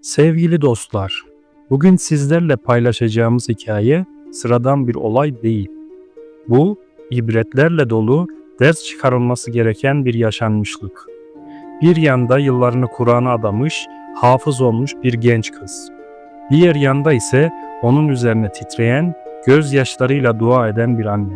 Sevgili dostlar, bugün sizlerle paylaşacağımız hikaye sıradan bir olay değil. Bu, ibretlerle dolu, ders çıkarılması gereken bir yaşanmışlık. Bir yanda yıllarını Kur'an'a adamış, hafız olmuş bir genç kız. Diğer yanda ise onun üzerine titreyen, gözyaşlarıyla dua eden bir anne.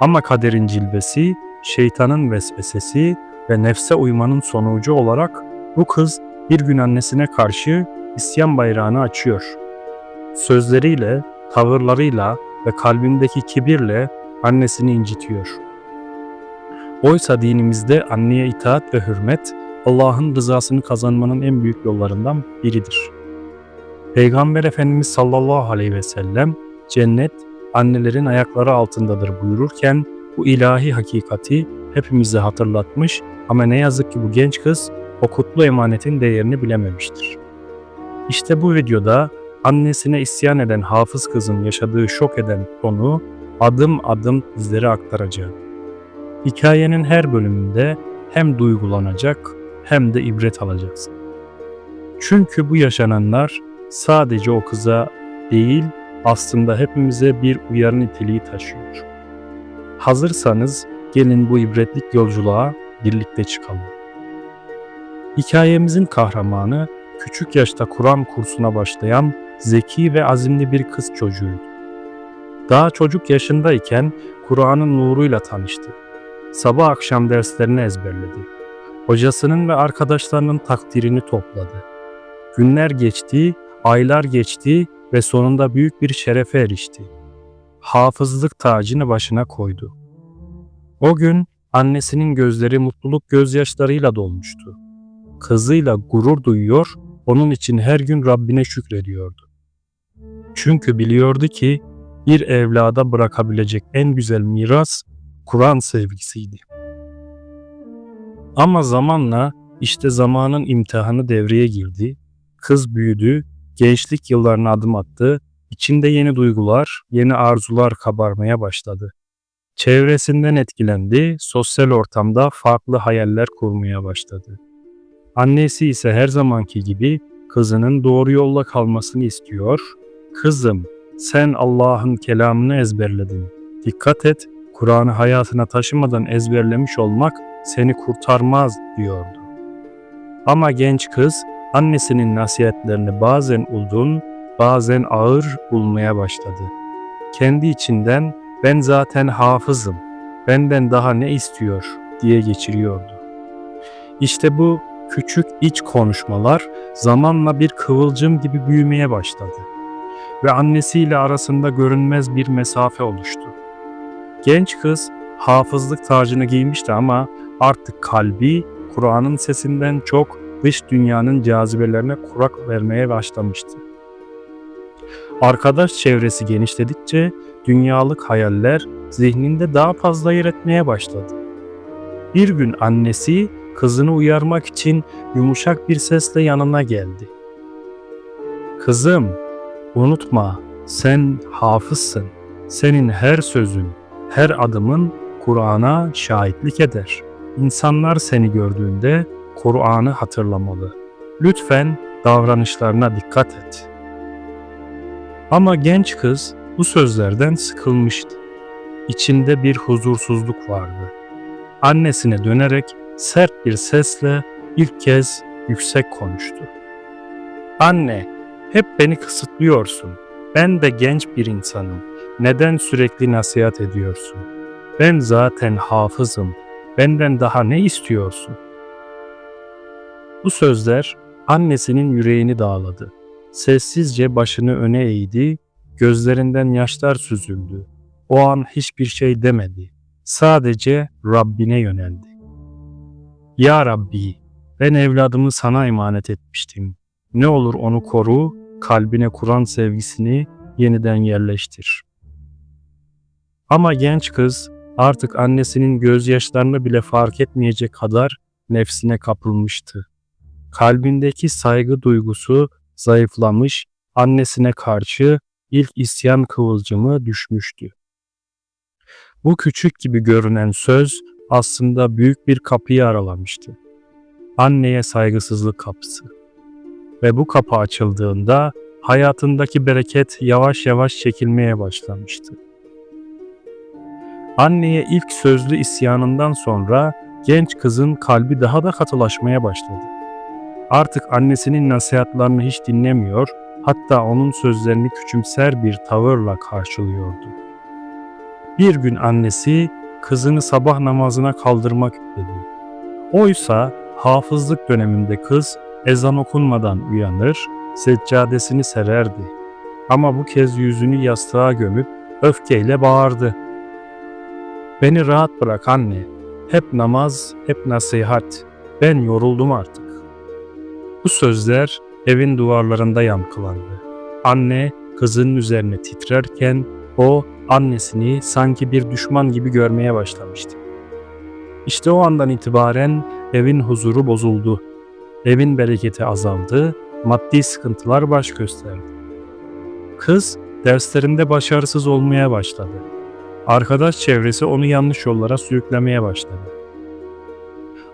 Ama kaderin cilvesi, şeytanın vesvesesi ve nefse uymanın sonucu olarak bu kız bir gün annesine karşı isyan bayrağını açıyor. Sözleriyle, tavırlarıyla ve kalbindeki kibirle annesini incitiyor. Oysa dinimizde anneye itaat ve hürmet Allah'ın rızasını kazanmanın en büyük yollarından biridir. Peygamber Efendimiz sallallahu aleyhi ve sellem cennet annelerin ayakları altındadır buyururken bu ilahi hakikati hepimize hatırlatmış ama ne yazık ki bu genç kız o kutlu emanetin değerini bilememiştir. İşte bu videoda annesine isyan eden hafız kızın yaşadığı şok eden konu adım adım bizlere aktaracağım. Hikayenin her bölümünde hem duygulanacak hem de ibret alacaksın. Çünkü bu yaşananlar sadece o kıza değil aslında hepimize bir uyarı niteliği taşıyor. Hazırsanız gelin bu ibretlik yolculuğa birlikte çıkalım. Hikayemizin kahramanı küçük yaşta Kur'an kursuna başlayan zeki ve azimli bir kız çocuğuydu. Daha çocuk yaşındayken Kur'an'ın nuruyla tanıştı. Sabah akşam derslerini ezberledi. Hocasının ve arkadaşlarının takdirini topladı. Günler geçti, aylar geçti ve sonunda büyük bir şerefe erişti. Hafızlık tacını başına koydu. O gün annesinin gözleri mutluluk gözyaşlarıyla dolmuştu. Kızıyla gurur duyuyor, onun için her gün Rabbine şükrediyordu. Çünkü biliyordu ki bir evlada bırakabilecek en güzel miras Kur'an sevgisiydi. Ama zamanla işte zamanın imtihanı devreye girdi. Kız büyüdü, gençlik yıllarına adım attı, içinde yeni duygular, yeni arzular kabarmaya başladı. Çevresinden etkilendi, sosyal ortamda farklı hayaller kurmaya başladı. Annesi ise her zamanki gibi kızının doğru yolla kalmasını istiyor. Kızım, sen Allah'ın kelamını ezberledin. Dikkat et, Kur'an'ı hayatına taşımadan ezberlemiş olmak seni kurtarmaz diyordu. Ama genç kız annesinin nasihatlerini bazen uzun, bazen ağır bulmaya başladı. Kendi içinden ben zaten hafızım, benden daha ne istiyor diye geçiriyordu. İşte bu küçük iç konuşmalar zamanla bir kıvılcım gibi büyümeye başladı ve annesiyle arasında görünmez bir mesafe oluştu. Genç kız hafızlık tacını giymişti ama artık kalbi Kur'an'ın sesinden çok dış dünyanın cazibelerine kurak vermeye başlamıştı. Arkadaş çevresi genişledikçe dünyalık hayaller zihninde daha fazla yer etmeye başladı. Bir gün annesi kızını uyarmak için yumuşak bir sesle yanına geldi. Kızım, unutma sen hafızsın. Senin her sözün, her adımın Kur'an'a şahitlik eder. İnsanlar seni gördüğünde Kur'an'ı hatırlamalı. Lütfen davranışlarına dikkat et. Ama genç kız bu sözlerden sıkılmıştı. İçinde bir huzursuzluk vardı. Annesine dönerek sert bir sesle ilk kez yüksek konuştu. Anne, hep beni kısıtlıyorsun. Ben de genç bir insanım. Neden sürekli nasihat ediyorsun? Ben zaten hafızım. Benden daha ne istiyorsun? Bu sözler annesinin yüreğini dağladı. Sessizce başını öne eğdi, gözlerinden yaşlar süzüldü. O an hiçbir şey demedi. Sadece Rabbine yöneldi. Ya Rabbi, ben evladımı sana emanet etmiştim. Ne olur onu koru, kalbine Kur'an sevgisini yeniden yerleştir. Ama genç kız artık annesinin gözyaşlarını bile fark etmeyecek kadar nefsine kapılmıştı. Kalbindeki saygı duygusu zayıflamış, annesine karşı ilk isyan kıvılcımı düşmüştü. Bu küçük gibi görünen söz aslında büyük bir kapıyı aralamıştı. Anneye saygısızlık kapısı. ve bu kapı açıldığında hayatındaki bereket yavaş yavaş çekilmeye başlamıştı. Anneye ilk sözlü isyanından sonra genç kızın kalbi daha da katılaşmaya başladı. Artık annesinin nasihatlarını hiç dinlemiyor, hatta onun sözlerini küçümser bir tavırla karşılıyordu. Bir gün annesi kızını sabah namazına kaldırmak istedi. Oysa hafızlık döneminde kız ezan okunmadan uyanır, seccadesini sererdi. Ama bu kez yüzünü yastığa gömüp öfkeyle bağırdı. Beni rahat bırak anne. Hep namaz, hep nasihat. Ben yoruldum artık. Bu sözler evin duvarlarında yankılandı. Anne kızının üzerine titrerken o annesini sanki bir düşman gibi görmeye başlamıştı. İşte o andan itibaren evin huzuru bozuldu. Evin bereketi azaldı, maddi sıkıntılar baş gösterdi. Kız derslerinde başarısız olmaya başladı. Arkadaş çevresi onu yanlış yollara sürüklemeye başladı.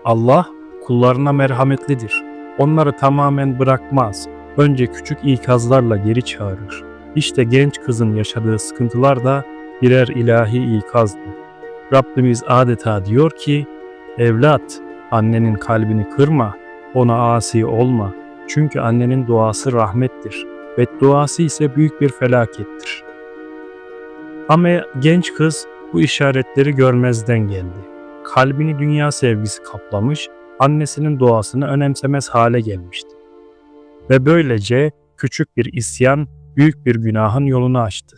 Allah kullarına merhametlidir. Onları tamamen bırakmaz. Önce küçük ikazlarla geri çağırır. İşte genç kızın yaşadığı sıkıntılar da birer ilahi ikazdı. Rabbimiz adeta diyor ki, evlat annenin kalbini kırma, ona asi olma. Çünkü annenin duası rahmettir. Bedduası ise büyük bir felakettir. Ama genç kız bu işaretleri görmezden geldi. Kalbini dünya sevgisi kaplamış, annesinin duasını önemsemez hale gelmişti. Ve böylece küçük bir isyan büyük bir günahın yolunu açtı.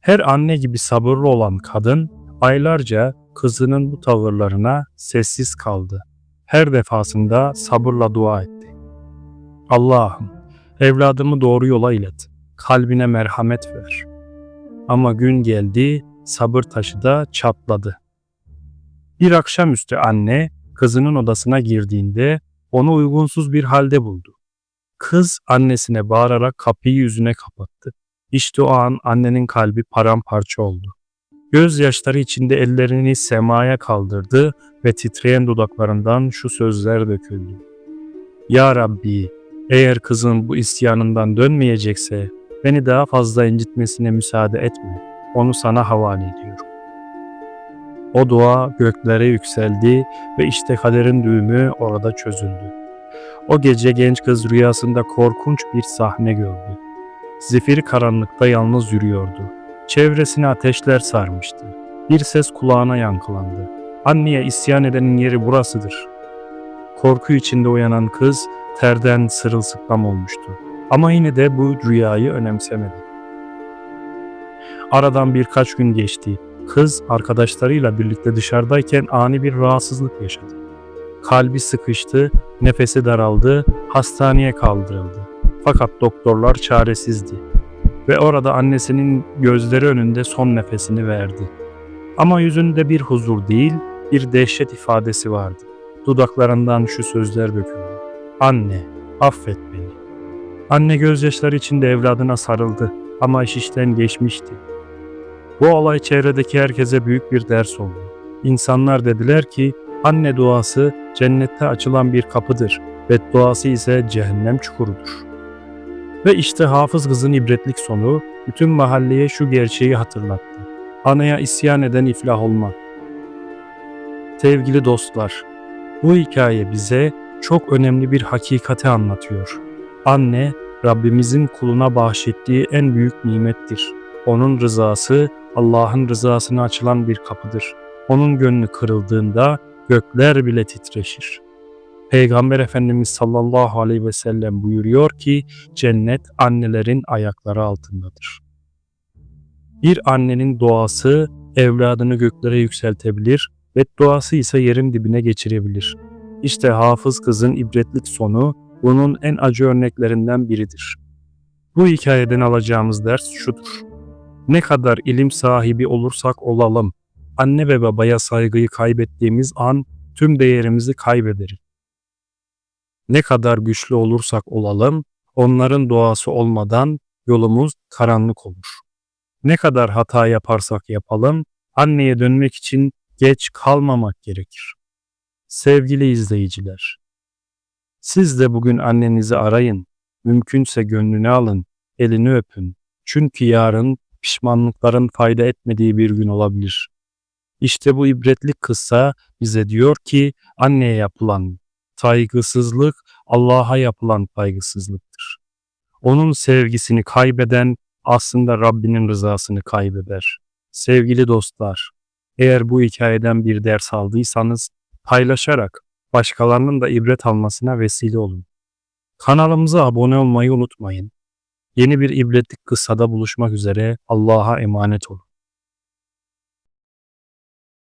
Her anne gibi sabırlı olan kadın aylarca kızının bu tavırlarına sessiz kaldı. Her defasında sabırla dua etti. Allah'ım evladımı doğru yola ilet. Kalbine merhamet ver. Ama gün geldi, sabır taşı da çatladı. Bir akşamüstü anne kızının odasına girdiğinde onu uygunsuz bir halde buldu. Kız annesine bağırarak kapıyı yüzüne kapattı. İşte o an annenin kalbi paramparça oldu. Gözyaşları içinde ellerini semaya kaldırdı ve titreyen dudaklarından şu sözler döküldü. Ya Rabbi, eğer kızın bu isyanından dönmeyecekse beni daha fazla incitmesine müsaade etme. Onu sana havale ediyorum. O dua göklere yükseldi ve işte kaderin düğümü orada çözüldü. O gece genç kız rüyasında korkunç bir sahne gördü. Zifiri karanlıkta yalnız yürüyordu. Çevresine ateşler sarmıştı. Bir ses kulağına yankılandı. Anneye isyan edenin yeri burasıdır. Korku içinde uyanan kız terden sırılsıklam olmuştu. Ama yine de bu rüyayı önemsemedi. Aradan birkaç gün geçti. Kız arkadaşlarıyla birlikte dışarıdayken ani bir rahatsızlık yaşadı. Kalbi sıkıştı, nefesi daraldı, hastaneye kaldırıldı. Fakat doktorlar çaresizdi ve orada annesinin gözleri önünde son nefesini verdi. Ama yüzünde bir huzur değil, bir dehşet ifadesi vardı. Dudaklarından şu sözler döküldü. Anne, affet beni. Anne gözyaşları içinde evladına sarıldı ama iş işten geçmişti. Bu olay çevredeki herkese büyük bir ders oldu. İnsanlar dediler ki anne duası cennette açılan bir kapıdır, bedduası ise cehennem çukurudur. Ve işte hafız kızın ibretlik sonu bütün mahalleye şu gerçeği hatırlattı. Anaya isyan eden iflah olma. Sevgili dostlar, bu hikaye bize çok önemli bir hakikati anlatıyor. Anne, Rabbimizin kuluna bahşettiği en büyük nimettir. Onun rızası Allah'ın rızasına açılan bir kapıdır. Onun gönlü kırıldığında gökler bile titreşir. Peygamber Efendimiz sallallahu aleyhi ve sellem buyuruyor ki cennet annelerin ayakları altındadır. Bir annenin duası evladını göklere yükseltebilir ve duası ise yerin dibine geçirebilir. İşte hafız kızın ibretlik sonu bunun en acı örneklerinden biridir. Bu hikayeden alacağımız ders şudur. Ne kadar ilim sahibi olursak olalım, anne ve babaya saygıyı kaybettiğimiz an tüm değerimizi kaybederiz. Ne kadar güçlü olursak olalım, onların duası olmadan yolumuz karanlık olur. Ne kadar hata yaparsak yapalım, anneye dönmek için geç kalmamak gerekir. Sevgili izleyiciler, Siz de bugün annenizi arayın. Mümkünse gönlünü alın, elini öpün. Çünkü yarın pişmanlıkların fayda etmediği bir gün olabilir. İşte bu ibretli kıssa bize diyor ki anneye yapılan saygısızlık Allah'a yapılan saygısızlıktır. Onun sevgisini kaybeden aslında Rabbinin rızasını kaybeder. Sevgili dostlar, eğer bu hikayeden bir ders aldıysanız paylaşarak başkalarının da ibret almasına vesile olun. Kanalımıza abone olmayı unutmayın. Yeni bir ibretlik kıssada buluşmak üzere Allah'a emanet olun.